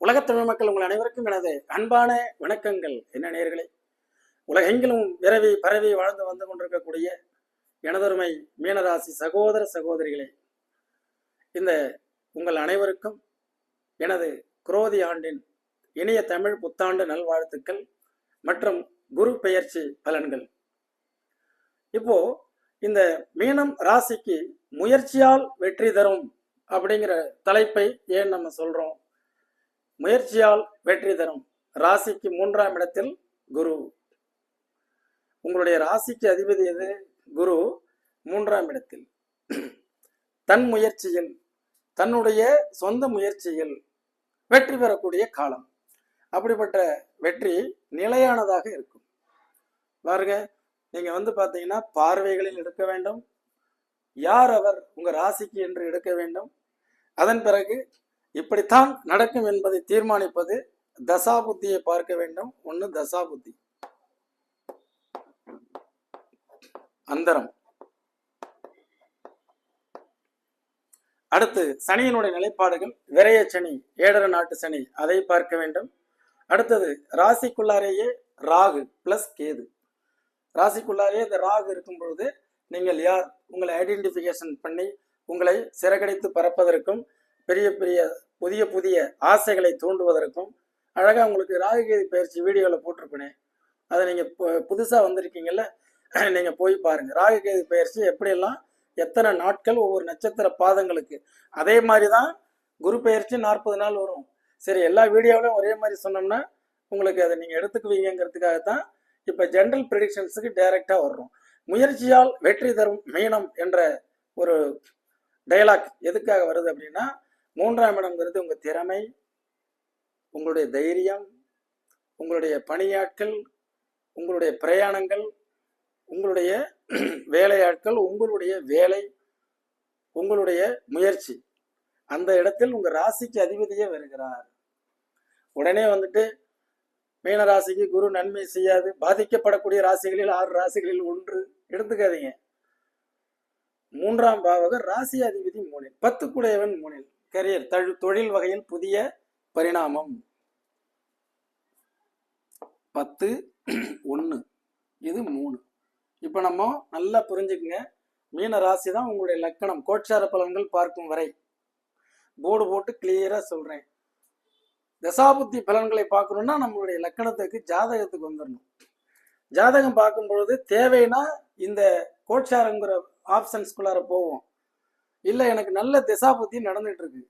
உலகத் தமிழ் மக்கள் உங்கள் அனைவருக்கும் எனது அன்பான வணக்கங்கள். என்ன நேர்களே உலகெங்கிலும் விரவி பரவி வாழ்ந்து வந்து கொண்டிருக்கக்கூடிய எனதொருமை மீனராசி சகோதர சகோதரிகளே இந்த உங்கள் அனைவருக்கும் எனது குரோதி ஆண்டின் இனிய தமிழ் புத்தாண்டு நல்வாழ்த்துக்கள் மற்றும் குரு பெயர்ச்சி பலன்கள். இப்போ இந்த மீனம் ராசிக்கு முயற்சியால் வெற்றி தரும் அப்படிங்கிற தலைப்பை ஏன் நம்ம சொல்றோம்? முயற்சியால் வெற்றி தரும். ராசிக்கு மூன்றாம் இடத்தில் குரு. உங்களுடைய ராசிக்கு அதிபதி எது? குரு மூன்றாம் இடத்தில். தன் முயற்சியில் தன்னுடைய சொந்த முயற்சியில் வெற்றி பெறக்கூடிய காலம். அப்படிப்பட்ட வெற்றி நிலையானதாக இருக்கும். பாருங்க நீங்க வந்து பார்த்தீங்கன்னா பார்வைகளில் எடுக்க வேண்டும். யார் அவர் உங்க ராசிக்கு என்று எடுக்க வேண்டும். அதன் பிறகு இப்படித்தான் நடக்கும் என்பதை தீர்மானிப்பது தசாபுத்தியை பார்க்க வேண்டும். ஒன்று தசாபுத்தி. அந்தரம். அடுத்து சனியினுடைய நிலைப்பாடுகள். விரைய சனி ஏடர நாட்டு சனி அதை பார்க்க வேண்டும். அடுத்தது ராசிக்குள்ளாரேயே ராகு பிளஸ் கேது. ராசிக்குள்ளாரே இந்த ராகு இருக்கும் பொழுது நீங்கள் யார்? உங்களை ஐடென்டிஃபிகேஷன் பண்ணி உங்களை சிறகடித்து பறப்பதற்கும் பெரிய பெரிய புதிய புதிய ஆசைகளை தூண்டுவதற்கும் அழகாக உங்களுக்கு ராகுகேது பயிற்சி வீடியோவில் போட்டிருப்பேனே அதை நீங்கள் புதுசாக வந்திருக்கீங்கல்ல நீங்கள் போய் பாருங்கள் ராகுகேது பயிற்சி எப்படியெல்லாம் எத்தனை நாட்கள் ஒவ்வொரு நட்சத்திர பாதங்களுக்கு அதே மாதிரி தான் குரு பயிற்சி நாற்பது நாள் வரும். சரி எல்லா வீடியோவிலும் ஒரே மாதிரி சொன்னோம்னா உங்களுக்கு அதை நீங்கள் எடுத்துக்குவீங்கிறதுக்காக தான் இப்போ ஜென்ரல் ப்ரிடிக்ஷன்ஸுக்கு டைரெக்டாக வர்றோம். முயற்சியால் வெற்றி தரும் மீனம் என்ற ஒரு டயலாக் எதுக்காக வருது அப்படின்னா மூன்றாம் இடம்ங்கிறது உங்கள் திறமை உங்களுடைய தைரியம் உங்களுடைய பணியாட்கள் உங்களுடைய பிரயாணங்கள் உங்களுடைய வேலையாட்கள் உங்களுடைய வேலை உங்களுடைய முயற்சி. அந்த இடத்தில் உங்கள் ராசிக்கு அதிபதியே வருகிறார். உடனே வந்துட்டு மீன ராசிக்கு குரு நன்மை செய்யாது. பாதிக்கப்படக்கூடிய ராசிகளில் ஆறு ராசிகளில் ஒன்று. எடுத்துக்காதீங்க. மூன்றாம் பாவகர் ராசி அதிபதி மூணில் பத்து குடையவன் மூணில் கரியர் தழு தொழில் வகையில் புதிய பரிணாமம். பத்து ஒன்று இது மூணு. இப்போ நம்ம நல்லா புரிஞ்சுக்குங்க. மீன ராசி தான் உங்களுடைய லக்கணம். கோட்சார பலன்கள் பார்க்கும் வரை. போர்டு போட்டு கிளியராக சொல்கிறேன் தசாபுத்தி பலன்களை பார்க்கணுன்னா நம்மளுடைய லக்கணத்துக்கு ஜாதகத்துக்கு வந்துடணும் ஜாதகம் பார்க்கும் பொழுது தேவைன்னா இந்த கோட்சாரங்கிற ஆப்ஷன்ஸ்குள்ளார போவோம். இல்லை எனக்கு நல்ல திசாபுத்தி நடந்துட்டு இருக்கு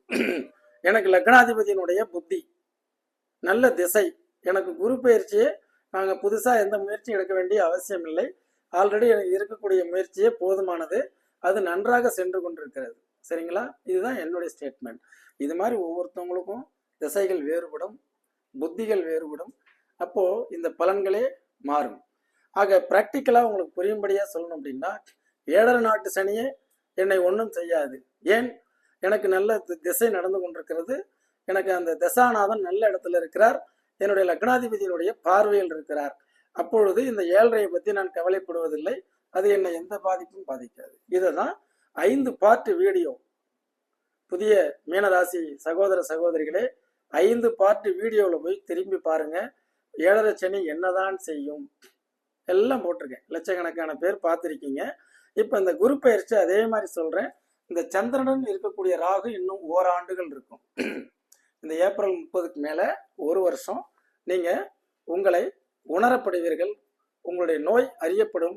எனக்கு லக்னாதிபதியினுடைய புத்தி. நல்ல திசை. எனக்கு குரு பயிற்சியே நாங்கள் புதுசாக எந்த முயற்சியும் எடுக்க வேண்டிய அவசியம் இல்லை. ஆல்ரெடி எனக்கு இருக்கக்கூடிய முயற்சியே போதுமானது. அது நன்றாக சென்று கொண்டிருக்கிறது. சரிங்களா? இதுதான் என்னுடைய ஸ்டேட்மெண்ட் இது மாதிரி ஒவ்வொருத்தவங்களுக்கும் திசைகள் வேறுபடும் புத்திகள் வேறுபடும். அப்போ இந்த பலன்களே மாறும். ஆக ப்ராக்டிக்கலாக உங்களுக்கு புரியும்படியாக சொல்லணும் அப்படின்னா ஏழரை நாட்டு சனியே என்னை ஒன்றும் செய்யாது. ஏன்? எனக்கு நல்ல தி- திசை நடந்து கொண்டிருக்கிறது. எனக்கு அந்த தசாநாதன் நல்ல இடத்துல இருக்கிறார். என்னுடைய லக்னாதிபதியினுடைய பார்வையில் இருக்கிறார். அப்பொழுது இந்த ஏழரையை பற்றி நான் கவலைப்படுவதில்லை. அது என்னை எந்த பாதிப்பும் பாதிக்காது. இதை தான் ஐந்து பார்ட் வீடியோ. புதிய மீனராசி சகோதர சகோதரிகளே ஐந்து பார்ட் வீடியோவில் போய் திரும்பி பாருங்க. ஏழரை சனி என்னதான் செய்யும்? எல்லாம் போட்டிருக்கேன். லட்சக்கணக்கான பேர் பார்த்துருக்கீங்க. இப்போ இந்த குரு பயிற்சி அதே மாதிரி சொல்கிறேன் இந்த சந்திரனுடன் இருக்கக்கூடிய ராகு இன்னும் ஓராண்டுகள் இருக்கும். இந்த ஏப்ரல் முப்பதுக்கு மேலே ஒரு வருஷம் நீங்கள் உங்களை உணரப்படுவீர்கள். உங்களுடைய நோய் அறியப்படும்.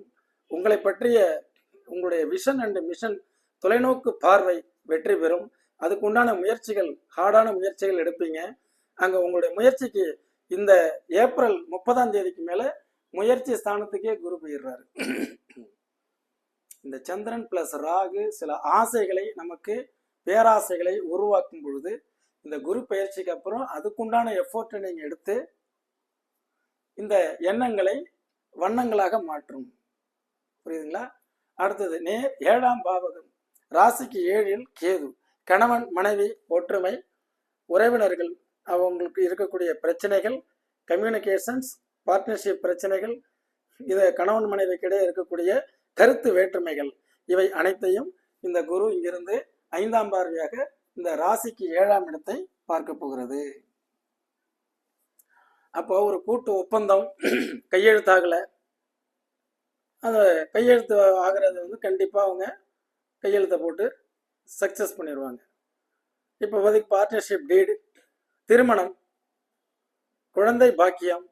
உங்களை பற்றிய உங்களுடைய விஷன் அண்ட் மிஷன் தொலைநோக்கு பார்வை வெற்றி பெறும். அதுக்கு உண்டான முயற்சிகள் ஹார்டான முயற்சிகள் எடுப்பீங்க. அங்கே உங்களுடைய முயற்சிக்கு இந்த ஏப்ரல் முப்பதாம் தேதிக்கு மேலே முயற்சி ஸ்தானத்துக்கே குரு போயிடுறாரு. இந்த சந்திரன் பிளஸ் ராகு சில ஆசைகளை நமக்கு பேராசைகளை உருவாக்கும் பொழுது இந்த குரு பயிற்சிக்கு அப்புறம் அதுக்குண்டான எஃபோர்ட்டை நீங்கள் எடுத்து இந்த எண்ணங்களை வண்ணங்களாக மாற்றும். புரியுதுங்களா? அடுத்தது நேர் ஏழாம் பாவகம். ராசிக்கு ஏழில் கேது. கணவன் மனைவி ஒற்றுமை உறவினர்கள் அவங்களுக்கு இருக்கக்கூடிய பிரச்சனைகள் கம்யூனிகேஷன்ஸ் பார்ட்னர்ஷிப் பிரச்சனைகள் இதை கணவன் மனைவிக்கிடையே இருக்கக்கூடிய கருத்து வேற்றுமைகள் இவை அனைத்தையும் இந்த குரு இங்கிருந்து ஐந்தாம் பார்வையாக இந்த ராசிக்கு ஏழாம் இடத்தை பார்க்க போகிறது. அப்போ ஒரு கூட்டு ஒப்பந்தம் கையெழுத்தாகலை. அந்த கையெழுத்து ஆகிறது வந்து கண்டிப்பாக அவங்க கையெழுத்தை போட்டு சக்ஸஸ் பண்ணிடுவாங்க இப்போ வந்து பார்ட்னர்ஷிப் டீடு திருமணம் குழந்தை பாக்கியம்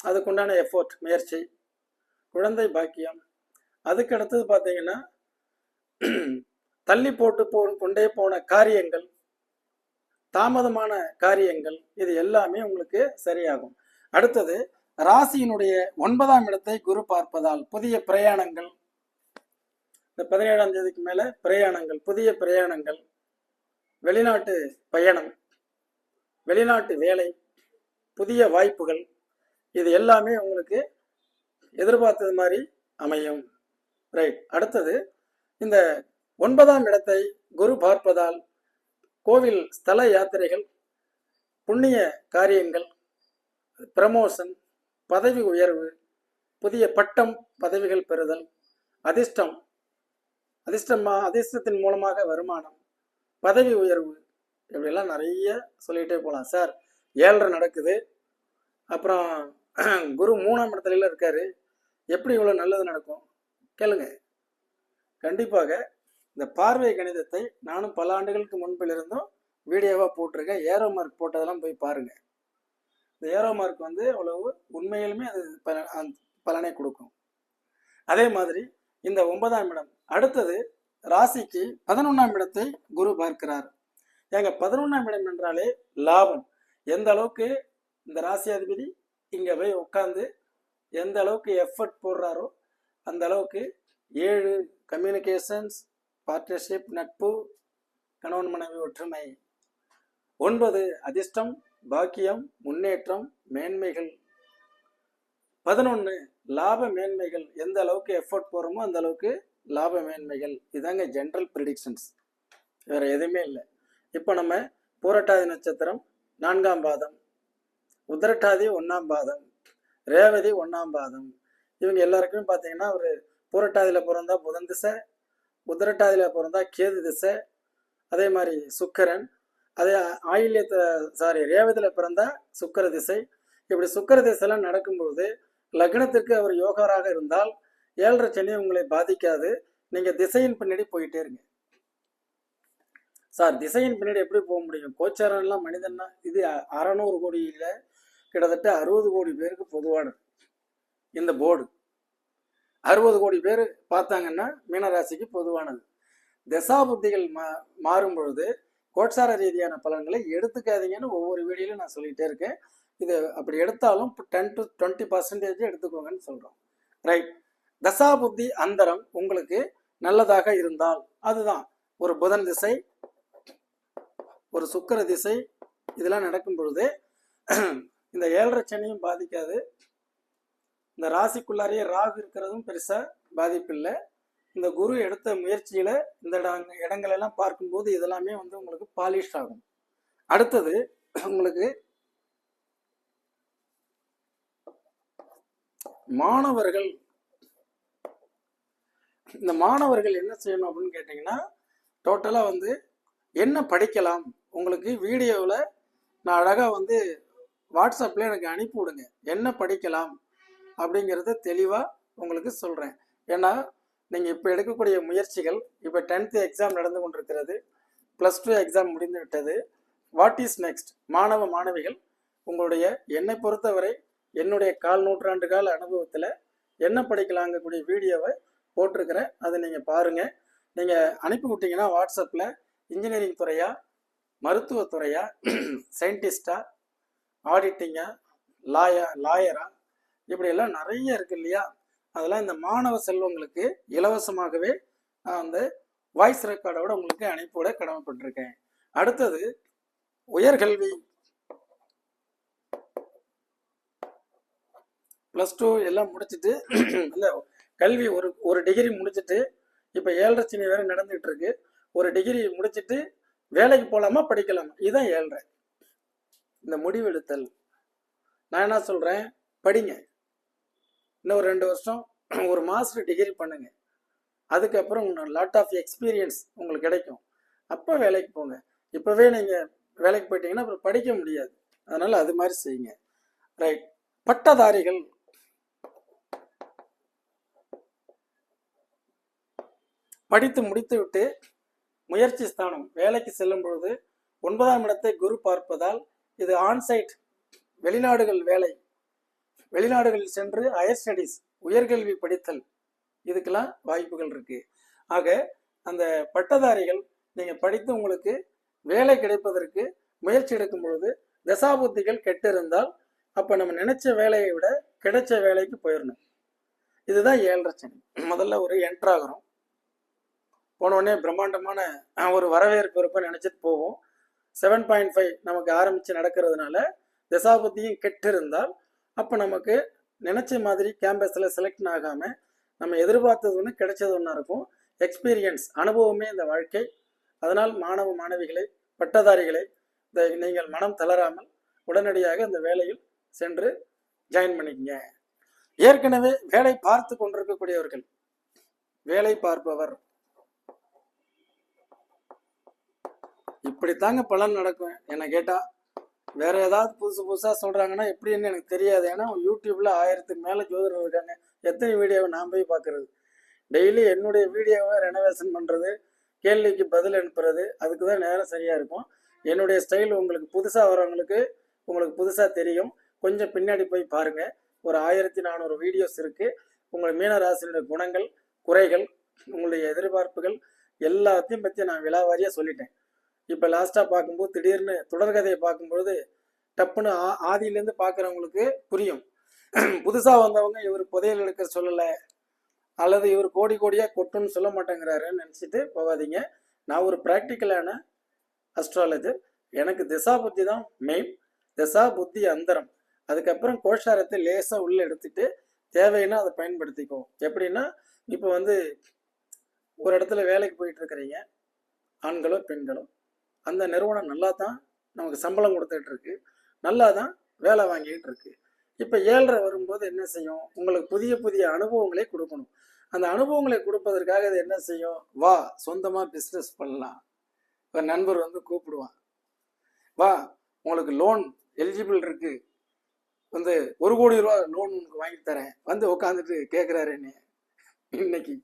அதுக்குண்டான எஃபோர்ட் முயற்சி குழந்தை பாக்கியம் அதுக்கு அடுத்தது பார்த்தீங்கன்னா தள்ளி போட்டு போ கொண்டே போன காரியங்கள் தாமதமான காரியங்கள் இது எல்லாமே உங்களுக்கு சரியாகும். அடுத்தது ராசியினுடைய ஒன்பதாம் இடத்தை குரு பார்ப்பதால் புதிய பிரயாணங்கள் இந்த பதினேழாம் தேதிக்கு மேல பிரயாணங்கள் புதிய பிரயாணங்கள் வெளிநாட்டு பயணம் வெளிநாட்டு வேலை புதிய வாய்ப்புகள் இது எல்லாமே உங்களுக்கு எதிர்பார்த்தது மாதிரி அமையும். ரைட் அடுத்தது இந்த ஒன்பதாம் இடத்தை குரு பார்ப்பதால் கோவில் ஸ்தல யாத்திரைகள் புண்ணிய காரியங்கள் ப்ரமோஷன் பதவி உயர்வு புதிய பட்டம் பதவிகள் பெறுதல் அதிர்ஷ்டம் அதிர்ஷ்டமா அதிர்ஷ்டத்தின் மூலமாக வருமானம் பதவி உயர்வு இப்படியெல்லாம் நிறைய சொல்லிகிட்டே போகலாம் சார் ஏழரை நடக்குது. அப்புறம் குரு மூணாம் இடத்துல இருக்காரு. எப்படி இவ்வளோ நல்லது நடக்கும்? கேளுங்க. கண்டிப்பாக இந்த பார்வை கணிதத்தை நானும் பல ஆண்டுகளுக்கு முன்பிலிருந்தும் வீடியோவாக போட்டிருக்கேன். ஏரோ மார்க் போட்டதெல்லாம் போய் பாருங்க. இந்த ஏரோ மார்க் வந்து அவ்வளவு உண்மையிலுமே அது பல பலனை கொடுக்கும். அதே மாதிரி இந்த ஒன்பதாம் இடம் அடுத்தது ராசிக்கு பதினொன்றாம் இடத்தை குரு பார்க்கிறார். ஏங்க பதினொன்றாம் இடம் என்றாலே லாபம். எந்த அளவுக்கு இந்த ராசி அதிபதி இங்கே போய் உட்காந்து எந்த அளவுக்கு எஃபர்ட் போடுறாரோ அந்த அளவுக்கு ஏழு கம்யூனிகேஷன்ஸ் பார்ட்னர்ஷிப் நட்பு கணவன் மனைவி ஒற்றுமை. ஒன்பது அதிர்ஷ்டம் பாக்கியம் முன்னேற்றம் மேன்மைகள். பதினொன்று லாப மேன்மைகள். எந்த அளவுக்கு எஃபோர்ட் போகிறோமோ அந்த அளவுக்கு லாப மேன்மைகள். இதாங்க ஜென்ரல் ப்ரிடிக்ஷன்ஸ் வேற எதுவுமே இல்லை. இப்போ நம்ம பூரட்டாதி நட்சத்திரம் நான்காம் பாதம் உதரட்டாதி ஒன்றாம் பாதம் ரேவதி ஒன்றாம் பாதம். இவங்க எல்லாருக்குமே பார்த்தீங்கன்னா ஒரு பூரட்டாதியில் பிறந்தா புதன் திசை உதரட்டாதியில் பிறந்தா கேது திசை அதே மாதிரி சுக்கரன் அதே ஆயில்யத்தை சாரி ரேவதியில் பிறந்தா சுக்கர திசை. இப்படி சுக்கர திசைலாம் நடக்கும்போது லக்னத்திற்கு அவர் யோகராக இருந்தால் ஏழரை சனி உங்களை பாதிக்காது. நீங்கள் திசையின் பின்னாடி போயிட்டே இருங்க. சார் திசையின் பின்னாடி எப்படி போக முடியும்? கோச்சாரன்லாம் மனிதன்னா இது அறநூறு கோடியில் கிட்டத்தட்ட அறுபது கோடி பேருக்கு பொதுவானது. இந்த போர்டு. அறுபது கோடி பேர் பார்த்தாங்கன்னா மீனராசிக்கு பொதுவானது. தசாபுத்திகள் மா மாறும் பொழுது கோட்சார ரீதியான பலன்களை எடுத்துக்காதீங்கன்னு ஒவ்வொரு வீடியோலையும் நான் சொல்லிகிட்டே இருக்கேன். இது அப்படி எடுத்தாலும் டென் டு டுவெண்ட்டி பர்சன்டேஜ் எடுத்துக்கோங்கன்னு சொல்கிறோம் ரைட் தசாபுத்தி அந்தரம் உங்களுக்கு நல்லதாக இருந்தால் அதுதான். ஒரு புதன் திசை ஒரு சுக்கர திசை இதெல்லாம் நடக்கும் பொழுது இந்த ஏழரை சனியும் பாதிக்காது. இந்த ராசிக்குள்ளாரையே ராகு இருக்கிறதும் பெருசாக பாதிப்பு இல்லை இந்த குரு எடுத்த முயற்சியில இந்த இடங்க இடங்கள் எல்லாம் பார்க்கும்போது இதெல்லாமே வந்து உங்களுக்கு பாலிஷ் ஆகும். அடுத்தது உங்களுக்கு மாணவர்கள் இந்த மாணவர்கள் என்ன செய்யணும் அப்படின்னு கேட்டிங்கன்னா டோட்டலாக வந்து என்ன படிக்கலாம்? உங்களுக்கு வீடியோவில் நான் அழகாக வந்து வாட்ஸ்அப்பில் எனக்கு அனுப்பி விடுங்க என்ன படிக்கலாம்? அப்படிங்கிறத தெளிவாக உங்களுக்கு சொல்கிறேன் ஏன்னா நீங்கள் இப்போ எடுக்கக்கூடிய முயற்சிகள் இப்போ டென்த்து எக்ஸாம் நடந்து கொண்டிருக்கிறது ப்ளஸ் டூ எக்ஸாம் முடிந்து விட்டது. வாட் இஸ் நெக்ஸ்ட் மாணவ மாணவிகள் உங்களுடைய என்னை பொறுத்தவரை என்னுடைய கால் நூற்றாண்டு கால அனுபவத்தில் என்ன படிக்கலாங்கக்கூடிய வீடியோவை போட்டிருக்கிறேன். அதை நீங்கள் பாருங்கள் நீங்கள் அனுப்பி விட்டீங்கன்னா வாட்ஸ்அப்பில் இன்ஜினியரிங் துறையா மருத்துவத்துறையா சயின்டிஸ்டா ஆடிட்டிங்கா லாயா லாயரா இப்படியெல்லாம் நிறைய இருக்கு இல்லையா? அதெல்லாம் இந்த மாணவ செல்வங்களுக்கு இலவசமாகவே நான் வந்து வாய்ஸ் ரெக்கார்டோட உங்களுக்கு அனுப்பிவிட கடமைப்பட்டிருக்கேன். அடுத்தது உயர்கல்வி. ப்ளஸ் டூ எல்லாம் முடிச்சுட்டு இல்லை கல்வி ஒரு ஒரு டிகிரி முடிச்சுட்டு இப்போ ஏழரை சனி வேற நடந்துகிட்டு இருக்கு. ஒரு டிகிரி முடிச்சுட்டு வேலைக்கு போகலாமா படிக்கலாமா? இதுதான் ஏழ்ரை. இந்த முடிவெடுத்தல். நான் என்ன சொல்கிறேன் படிங்க. இன்னும் ஒரு ரெண்டு வருஷம் ஒரு மாஸ்டர் டிகிரி பண்ணுங்க. அதுக்கப்புறம் லாட் ஆஃப் எக்ஸ்பீரியன்ஸ் உங்களுக்கு கிடைக்கும். அப்போ வேலைக்கு போங்க. இப்போவே நீங்கள் வேலைக்கு போயிட்டீங்கன்னா அப்புறம் படிக்க முடியாது. அதனால் அது மாதிரி செய்யுங்க. ரைட் பட்டதாரிகள். படித்து முடித்துவிட்டு முயற்சி ஸ்தானம். வேலைக்கு செல்லும் பொழுது ஒன்பதாம் இடத்தை குரு பார்ப்பதால் இது ஆன்சைட் வெளிநாடுகள் வேலை. வெளிநாடுகளில் சென்று ஹையர் ஸ்டடீஸ் உயர்கல்வி படித்தல் இதுக்கெல்லாம் வாய்ப்புகள் இருக்கு. ஆக அந்த பட்டதாரிகள் நீங்க படித்து உங்களுக்கு வேலை கிடைப்பதற்கு முயற்சி எடுக்கும் பொழுது தசாபுத்திகள் கெட்டு இருந்தால் அப்ப நம்ம நினைச்ச வேலையை விட கிடைச்ச வேலைக்கு போயிடணும் இதுதான் ஏழரை சனி. முதல்ல ஒரு என்ட்ராகிறோம் போன உடனே பிரம்மாண்டமான ஒரு வரவேற்பு இருப்ப நினைச்சிட்டு போவோம். செவன் பாயிண்ட் ஃபைவ் நமக்கு ஆரம்பிச்சு நடக்கிறதுனால தசாபுத்தியும் கெட்டு இருந்தால் அப்போ நமக்கு நினச்ச மாதிரி கேம்பஸில் செலக்ட் ஆகாமல் நம்ம எதிர்பார்த்தது ஒன்று கிடைச்சது ஒன்றா இருக்கும். எக்ஸ்பீரியன்ஸ் அனுபவமே இந்த வாழ்க்கை. அதனால் மாணவ மாணவிகளை பட்டதாரிகளை இந்த நீங்கள் மனம் தளராமல் உடனடியாக இந்த வேலையில் சென்று ஜாயின் பண்ணிக்கங்க. ஏற்கனவே வேலை பார்த்து கொண்டிருக்கக்கூடியவர்கள் வேலை பார்ப்பவர். இப்படித்தாங்க பலன் நடக்கும் என்ன கேட்டா. வேற ஏதாவது புதுசு புதுசாக சொல்றாங்கன்னா எப்படின்னு எனக்கு தெரியாது. ஏன்னா யூடியூப்ல ஆயிரத்துக்கு மேலே ஜோதிடர் இருக்காங்க. எத்தனை வீடியோவை நான் போய் பார்க்கறது? டெய்லி என்னுடைய வீடியோவை ரெனோவேஷன் பண்றது கேள்விக்கு பதில் அனுப்புறது அதுக்கு தான் நேரம் சரியா இருக்கும். என்னுடைய ஸ்டைல் உங்களுக்கு புதுசாக வரவங்களுக்கு உங்களுக்கு புதுசாக தெரியும். கொஞ்சம் பின்னாடி போய் பாருங்க. ஒரு ஆயிரத்தி நானூறு வீடியோஸ் இருக்கு. உங்கள் மீனராசினுடைய குணங்கள் குறைகள் உங்களுடைய எதிர்பார்ப்புகள் எல்லாத்தையும் பற்றி நான் விலாவாரியாக சொல்லிட்டேன். இப்போ லாஸ்ட்டாக பார்க்கும்போது திடீர்னு தொடர்கதையை பார்க்கும்பொழுது டப்புன்னு ஆ ஆதியிலேருந்து பார்க்குறவங்களுக்கு புரியும். புதுசாக வந்தவங்க இவர் புதையல் எடுக்க சொல்லலை அல்லது இவர் கோடி கோடியாக கொட்டுன்னு சொல்ல மாட்டேங்கிறாருன்னு நினச்சிட்டு போகாதீங்க. நான் ஒரு ப்ராக்டிக்கலான அஸ்ட்ராலஜர் எனக்கு திசா புத்தி தான் மெயின் திசா புத்தி அந்தரம். அதுக்கப்புறம் கோஷாரத்தை லேசாக உள்ளே எடுத்துட்டு தேவைன்னா அதை பயன்படுத்திக்குவோம் எப்படின்னா இப்போ வந்து ஒரு இடத்துல வேலைக்கு போயிட்டு இருக்கிறீங்க. ஆண்களோ பெண்களோ. அந்த நிறுவனம் நல்லா தான் நமக்கு சம்பளம் கொடுத்துட்டு இருக்கு நல்லா தான் வேலை வாங்கிட்டு இருக்கு இப்போ ஏழரை வரும்போது என்ன செய்யும்? உங்களுக்கு புதிய புதிய அனுபவங்களை கொடுக்கணும். அந்த அனுபவங்களை கொடுப்பதற்காக இது என்ன செய்யும்? வா சொந்தமாக பிஸ்னஸ் பண்ணலாம். இப்போ நண்பர் வந்து கூப்பிடுவான். வா உங்களுக்கு லோன் எலிஜிபிள் இருக்கு. வந்து ஒரு கோடி ரூபா லோன் உனக்கு வாங்கி தரேன். வந்து உட்காந்துட்டு கேட்குறாரு என்ன இன்னைக்கு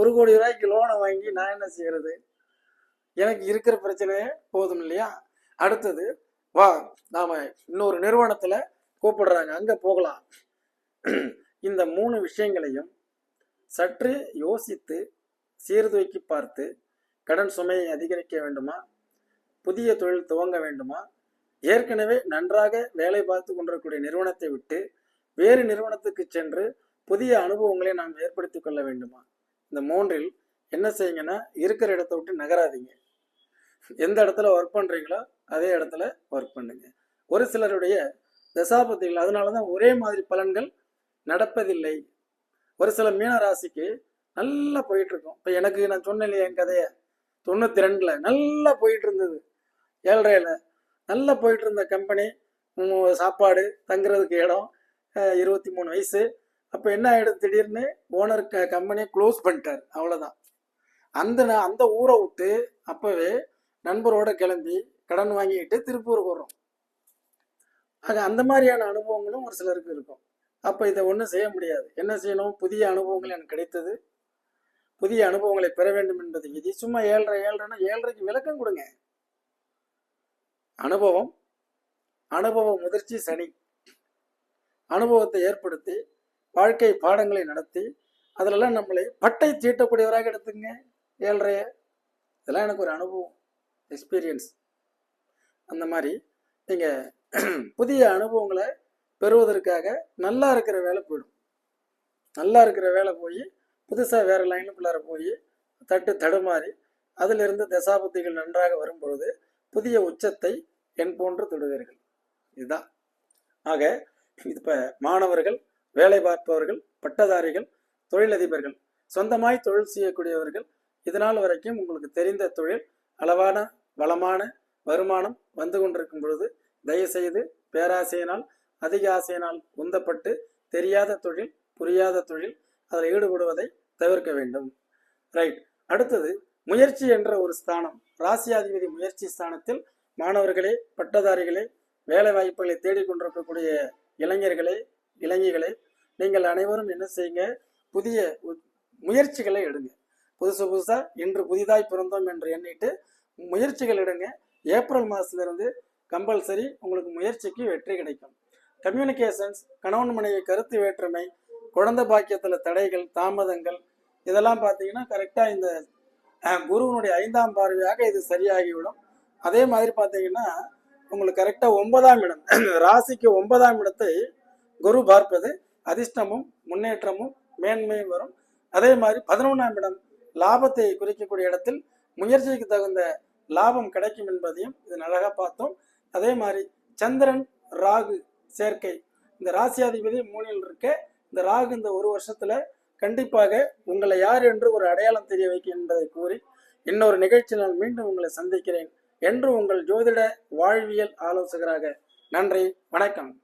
ஒரு கோடி ரூபாய்க்கு லோனை வாங்கி நான் என்ன செய்யறது? எனக்கு இருக்கிற பிரச்சனையே போதும் இல்லையா? அடுத்தது வா நாம இன்னொரு நிறுவனத்துல கூப்பிடுறாங்க அங்க போகலாம். இந்த மூணு விஷயங்களையும் சற்று யோசித்து சீர்தூக்கி பார்த்து கடன் சுமையை அதிகரிக்க வேண்டுமா? புதிய தொழில் துவங்க வேண்டுமா? ஏற்கனவே நன்றாக வேலை பார்த்து கொண்டிருக்கக்கூடிய நிறுவனத்தை விட்டு வேறு நிறுவனத்துக்கு சென்று புதிய அனுபவங்களை நாம் ஏற்படுத்தி கொள்ள வேண்டுமா? இந்த மூன்றில் என்ன செய்யுங்கன்னா இருக்கிற இடத்த விட்டு நகராதீங்க. எந்த இடத்துல ஒர்க் பண்ணுறீங்களோ அதே இடத்துல ஒர்க் பண்ணுங்க. ஒரு சிலருடைய தசாபத்திகள் அதனால தான் ஒரே மாதிரி பலன்கள் நடப்பதில்லை. ஒரு சில மீன ராசிக்கு நல்லா போயிட்டுருக்கும். இப்போ எனக்கு நான் சொன்னேன் இல்லையா என் கதையை தொண்ணூற்றி ரெண்டில் நல்லா போயிட்டு இருந்தது ஏழ்றையில நல்லா போயிட்டு இருந்த கம்பெனி சாப்பாடு தங்குறதுக்கு இடம் இருபத்தி மூணு வயசு. அப்போ என்ன ஆகிடும் திடீர்னு ஓனர் கம்பெனியை க்ளோஸ் பண்ணிட்டார். அவ்வளோதான் அந்த ந- அந்த ஊரை விட்டு அப்போவே நண்பரோட கிளம்பி கடன் வாங்கிக்கிட்டு திருப்பூருக்கு வர்றோம் ஆக அந்த மாதிரியான அனுபவங்களும் ஒரு சிலருக்கு இருக்கும். அப்போ இதை ஒன்றும் செய்ய முடியாது. என்ன செய்யணும்? புதிய அனுபவங்கள் எனக்கு கிடைத்தது. புதிய அனுபவங்களை பெற வேண்டும் என்பது விதி. சும்மா ஏழரை ஏழரைன்னா ஏழரைக்கு விளக்கம் கொடுங்க. அனுபவம் அனுபவ முதிர்ச்சி சனி. அனுபவத்தை ஏற்படுத்தி வாழ்க்கை பாடங்களை நடத்தி அதிலெல்லாம் நம்மளை பட்டை தீட்டக்கூடியவராக எடுத்துங்க ஏழ்றைய இதெல்லாம் எனக்கு ஒரு அனுபவம். எக்ஸ்பீரியன்ஸ் அந்த மாதிரி நீங்கள் புதிய அனுபவங்களை பெறுவதற்காக நல்லா இருக்கிற வேலை போயிடும். நல்லா இருக்கிற வேலை போய் புதுசாக வேறு லைனுக்குள்ளார போய் தட்டு தடுமாறி அதிலிருந்து தசாபுத்திகள் நன்றாக வரும்பொழுது புதிய உச்சத்தை என் போன்று தொடுவீர்கள். இதுதான். ஆக இப்போ மாணவர்கள் வேலை பார்ப்பவர்கள் பட்டதாரிகள் தொழிலதிபர்கள் சொந்தமாய் தொழில் செய்யக்கூடியவர்கள் இதனால் வரைக்கும் உங்களுக்கு தெரிந்த தொழில் அளவான வளமான வருமானம் வந்து கொண்டிருக்கும் பொழுது தயவுசெய்து பேராசையினால் அதிக ஆசையினால் உந்தப்பட்டு தெரியாத தொழில் புரியாத தொழில் அதில் ஈடுபடுவதை தவிர்க்க வேண்டும். ரைட் அடுத்தது முயற்சி என்ற ஒரு ஸ்தானம். ராசியாதிபதி முயற்சி ஸ்தானத்தில் மாணவர்களே பட்டதாரிகளே வேலை வாய்ப்புகளை தேடிக்கொண்டிருக்கக்கூடிய இளைஞர்களே இளைஞர்களே நீங்கள் அனைவரும் என்ன செய்யுங்க? புதிய உ- முயற்சிகளை எடுங்க. புதுசு புதுசா இன்று புதிதாய் பிறந்தோம் என்று எண்ணிட்டு முயற்சிகள் எடுங்க. ஏப்ரல் மாதத்துலேருந்து கம்பல்சரி உங்களுக்கு முயற்சிக்கு வெற்றி கிடைக்கும். கம்யூனிகேஷன்ஸ் கணவன் மனைவி கருத்து வேற்றுமை குழந்தை பாக்கியத்தில் தடைகள் தாமதங்கள் இதெல்லாம் பார்த்தீங்கன்னா கரெக்டாக இந்த குருவனுடைய குருவினுடைய ஐந்தாம் பார்வையாக இது சரியாகிவிடும். அதே மாதிரி பார்த்தீங்கன்னா உங்களுக்கு கரெக்டாக ஒன்பதாம் இடம் ராசிக்கு ஒன்பதாம் இடத்தை குரு பார்ப்பது அதிர்ஷ்டமும் முன்னேற்றமும் மேன்மையும் வரும். அதே மாதிரி பதினொன்றாம் இடம் லாபத்தை குறிக்கக்கூடிய இடத்தில் முயற்சிக்கு தகுந்த லாபம் கிடைக்கும் என்பதையும் இது அழகாக பார்த்தோம். அதே மாதிரி சந்திரன் ராகு சேர்க்கை. இந்த ராசியாதிபதி மூணில் இருக்க இந்த ராகு இந்த ஒரு வருஷத்துல கண்டிப்பாக உங்களை யார் என்று ஒரு அடையாளம் தெரிய வைக்கும் என்பதை கூறி இன்னொரு நிகழ்ச்சியில் நான் மீண்டும் உங்களை சந்திக்கிறேன். என்று உங்கள் ஜோதிட வாழ்வியல் ஆலோசகராக நன்றி வணக்கம்.